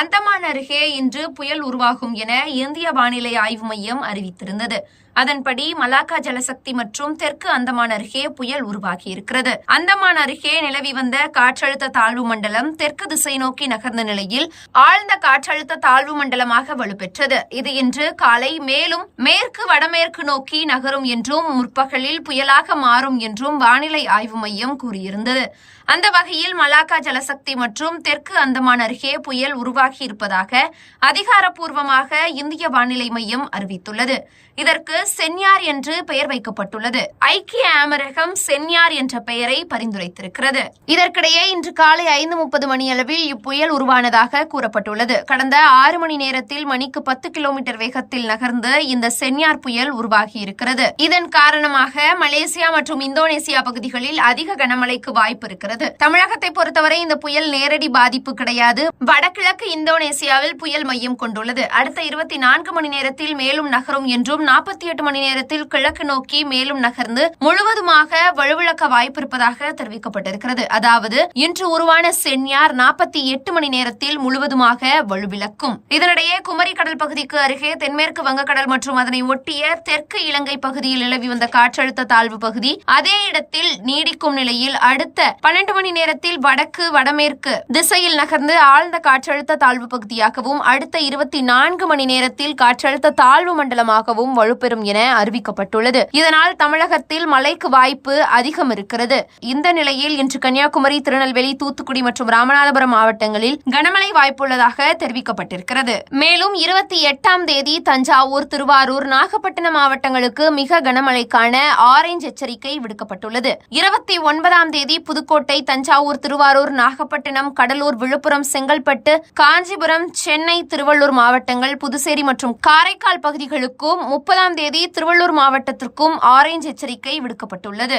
அந்தமான் அருகே இன்று புயல் உருவாகும் என இந்திய வானிலை ஆய்வு மையம் அறிவித்திருந்தது. அதன்படி மலாக்கா ஜலசக்தி மற்றும் தெற்கு அந்தமான் அருகே புயல் உருவாகியிருக்கிறது. அந்தமான் அருகே நிலவி வந்த காற்றழுத்த தாழ்வு மண்டலம் தெற்கு திசை நோக்கி நகர்ந்த நிலையில் ஆழ்ந்த காற்றழுத்த தாழ்வு மண்டலமாக வலுப்பெற்றது. இது இன்று காலை மேலும் மேற்கு வடமேற்கு நோக்கி நகரும் என்றும் முற்பகலில் புயலாக மாறும் என்றும் வானிலை ஆய்வு மையம் கூறியிருந்தது. அந்த வகையில் மலாக்கா ஜலசக்தி மற்றும் தெற்கு அந்தமான் அருகே புயல் உருவாகி உருவாகியிருப்பதாக அதிகாரப்பூர்வமாக இந்திய வானிலை மையம் அறிவித்துள்ளது. இதற்கு சென்யார் என்று பெயர் வைக்கப்பட்டுள்ளது. ஐக்கிய அமரகம் சென்யார் என்ற பெயரை பரிந்துரைத்திருக்கிறது. இதற்கிடையே இன்று காலை ஐந்து முப்பது மணியளவில் இப்புயல் உருவானதாக கூறப்பட்டுள்ளது. கடந்த ஆறு மணி நேரத்தில் மணிக்கு பத்து கிலோமீட்டர் வேகத்தில் நகர்ந்து இந்த சென்யார் புயல் உருவாகியிருக்கிறது. இதன் காரணமாக மலேசியா மற்றும் இந்தோனேசியா பகுதிகளில் அதிக கனமழைக்கு வாய்ப்பு இருக்கிறது. தமிழகத்தை பொறுத்தவரை இந்த புயல் நேரடி பாதிப்பு கிடையாது. வடகிழக்கு இந்தோனேசியாவில் புயல் மையம் கொண்டுள்ளது. அடுத்த இருபத்தி நான்கு மணி நேரத்தில் மேலும் நகரும் என்றும் நாற்பத்தி எட்டு மணி நேரத்தில் கிழக்கு நோக்கி மேலும் நகர்ந்து முழுவதுமாக வலுவிழக்க வாய்ப்பு இருப்பதாக தெரிவிக்கப்பட்டிருக்கிறது. அதாவது இன்று உருவான சென்யார் நாற்பத்தி எட்டு மணி நேரத்தில் முழுவதுமாக வலுவிழக்கும். இதனிடையே குமரி கடல் பகுதிக்கு அருகே தென்மேற்கு வங்கக்கடல் மற்றும் அதனை ஒட்டிய தெற்கு இலங்கை பகுதியில் நிலவி வந்த காற்றழுத்த தாழ்வு பகுதி அதே இடத்தில் நீடிக்கும் நிலையில் அடுத்த பன்னெண்டு மணி நேரத்தில் வடக்கு வடமேற்கு திசையில் நகர்ந்து ஆழ்ந்த காற்றழுத்த தாழ்வு பகுதியாகவும் அடுத்த இருபத்தி நான்கு மணி நேரத்தில் காற்றழுத்த தாழ்வு மண்டலமாகவும் வலுப்பெறும் என அறிவிக்கப்பட்டுள்ளது. இதனால் தமிழகத்தில் மழைக்கு வாய்ப்பு அதிகம் இருக்கிறது. இந்த நிலையில் இன்று கன்னியாகுமரி திருநெல்வேலி தூத்துக்குடி மற்றும் ராமநாதபுரம் மாவட்டங்களில் கனமழை வாய்ப்புள்ளதாக தெரிவிக்கப்பட்டிருக்கிறது. மேலும் இருபத்தி எட்டாம் தேதி தஞ்சாவூர் திருவாரூர் நாகப்பட்டினம் மாவட்டங்களுக்கு மிக கனமழைக்கான ஆரஞ்ச் எச்சரிக்கை விடுக்கப்பட்டுள்ளது. இருபத்தி ஒன்பதாம் தேதி புதுக்கோட்டை தஞ்சாவூர் திருவாரூர் நாகப்பட்டினம் கடலூர் விழுப்புரம் செங்கல்பட்டு காஞ்சிபுரம் சென்னை திருவள்ளூர் மாவட்டங்கள் புதுச்சேரி மற்றும் காரைக்கால் பகுதிகளுக்கும் முப்பதாம் தேதி திருவள்ளூர் மாவட்டத்திற்கும் ஆரஞ்ச் எச்சரிக்கை விடுக்கப்பட்டுள்ளது.